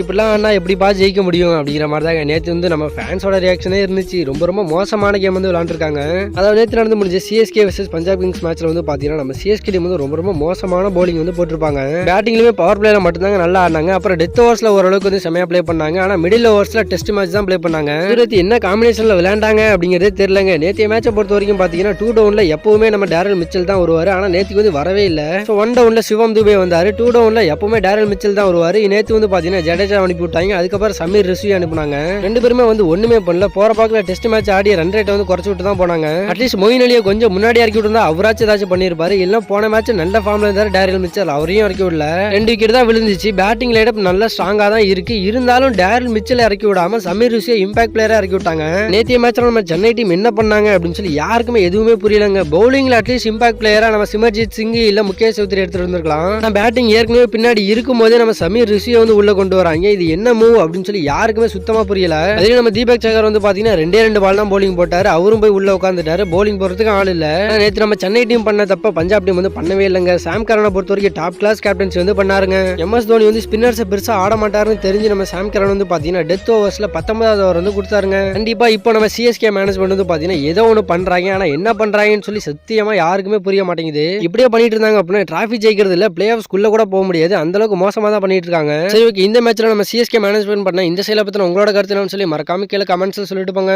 இப்படிலாம் ஆனால் எப்படிப்பா ஜெயிக்க முடியும் அப்படிங்கிற மாதிரி தான் நேற்று வந்து நம்ம ஃபேன்ஸோட ரியாக்ஷனே இருந்துச்சு. ரொம்ப ரொம்ப மோசமான கேம் வந்து விளாண்டுருக்காங்க அதாவது நேற்று நடந்து முடிஞ்ச சிஎஸ்கே வர்சஸ் பஞ்சாப் கிங்ஸ் மேட்ச்சில் வந்து பார்த்தீங்கன்னா நம்ம சிஎஸ்கே டீம் வந்து ரொம்ப ரொம்ப மோசமான போலிங் வந்து போட்டிருப்பாங்க. பேட்டிங்லேயுமே பவர் பிளேல மட்டும்தாங்க நல்லா ஆடினாங்க. அப்புறம் டெத் ஓவர்ஸில் ஓரளவுக்கு வந்து செமையாக ப்ளே பண்ணாங்க. ஆனால் மிடில் ஓவர்ஸில் டெஸ்ட் மேட்ச் தான் ப்ளே பண்ணாங்க. இருபத்தி என்ன காம்பினேஷனில் விளையாண்டாங்க அப்படிங்கிறதே தெரியலங்க. நேற்று மேட்சை பொறுத்த வரைக்கும் பார்த்தீங்கன்னா டூ டவுனில் எப்பவுமே நம்ம டேரல் மிச்சல் தான் வருவார். ஆனால் நேற்றுக்கு வந்து வரவே இல்லை. ஸோ ஒன் டவுனில் சிவம் துபே வந்தார். டூ டவுனில் எப்பவுமே டேரல் மிச்சல் தான் வருவார். நேற்று வந்து பார்த்தீங்கன்னா ஜட ஜடேஜா அனுப்பி விட்டாங்க அதுக்கப்புறம் சமீர் ரிஷி அனுப்புனாங்க. ரெண்டு பேருமே வந்து ஒண்ணுமே பண்ணல. போற பாக்கல டெஸ்ட் மேட்ச் ஆடி ரன் ரேட்டை வந்து குறைச்சு விட்டு தான் போனாங்க. அட்லீஸ்ட் மொயின் அலியை கொஞ்சம் முன்னாடி இறக்கி விட்டுருந்தா அவராச்சும் ஏதாச்சும் பண்ணிருப்பாரு இல்லை போன மேட்ச் நல்ல ஃபார்ம்ல இருந்தாரு டேரியல் மிச்சல் அவரையும் இறக்கி விடல. ரெண்டு விக்கெட் தான் விழுந்துச்சு. பேட்டிங் லைடப் நல்லா ஸ்ட்ராங்கா தான் இருக்கு. இருந்தாலும் டேரல் மிச்சல் இறக்கி விடாம சமீர் ரிஷியை இம்பாக்ட் பிளேயரா இறக்கி விட்டாங்க. நேத்திய மேட்ச்ல நம்ம சென்னை டீம் என்ன பண்ணாங்க அப்படின்னு சொல்லி யாருக்குமே எதுவுமே புரியலங்க. பவுலிங்ல அட்லீஸ்ட் இம்பாக்ட் பிளேயரா நம்ம சிமர்ஜித் சிங் இல்ல முகேஷ் சௌத்ரி எடுத்துட்டு வந்திருக்கலாம். பேட்டிங் ஏற்கனவே பின்னாடி இருக்கும் போதே நம்ம சமீர் ரிஷியை வந்து உள்ள கொண்டு வராங்க. இது என்ன மூவ் அப்படின்னு சொல்லி யாருக்குமே சுத்தமா புரியல. அதே நம்ம தீபக் சகர் வந்து பாத்தீங்கன்னா ரெண்டே ரெண்டு பால் தான் போலிங் போட்டாரு. அவரும் போய் உள்ள உட்காந்துட்டாரு போலிங் போறதுக்கு ஆள் இல்ல. நேற்று நம்ம சென்னை டீம் பண்ண தப்ப பஞ்சாப் டீம் வந்து பண்ணவே இல்லைங்க. சாம் கரனை பொறுத்த வரைக்கும் டாப் கிளாஸ் கேப்டன்சி வந்து பண்ணாருங்க. எம்எஸ் தோனி வந்து ஸ்பின்னர்ஸ் பெருசா ஆட மாட்டாருன்னு தெரிஞ்சு நம்ம சாம் கரன் வந்து பாத்தீங்கன்னா டெத் ஓவர்ஸ்ல பத்தொன்பதாவது ஓவர் வந்து கொடுத்தாருங்க. கண்டிப்பா இப்போ நம்ம சிஎஸ்கே மேனேஜ்மெண்ட் வந்து பாத்தீங்கன்னா ஏதோ ஒன்று பண்றாங்க. ஆனா என்ன பண்றாங்கன்னு சொல்லி சத்தியமா யாருக்குமே புரிய மாட்டேங்குது. இப்படியே பண்ணிட்டு இருந்தாங்க அப்படின்னா டிராஃபிக் ஜெயிக்கிறது இல்ல பிளே ஆஃப்ஸ்குள்ள கூட போக முடியாது. அந்த அளவுக்கு மோசமா தான் பண்ணிட்டு இருக்காங்க. சரி ஓகே இந்த நம்ம சிஎஸ்கே மேனேஜ்மெண்ட் பண்ண இந்த செயலை பற்றின உங்களோட கருத்து என்னன்னு சொல்லி மறக்காம கீழே கமெண்ட்ஸில் சொல்லிட்டு போங்க.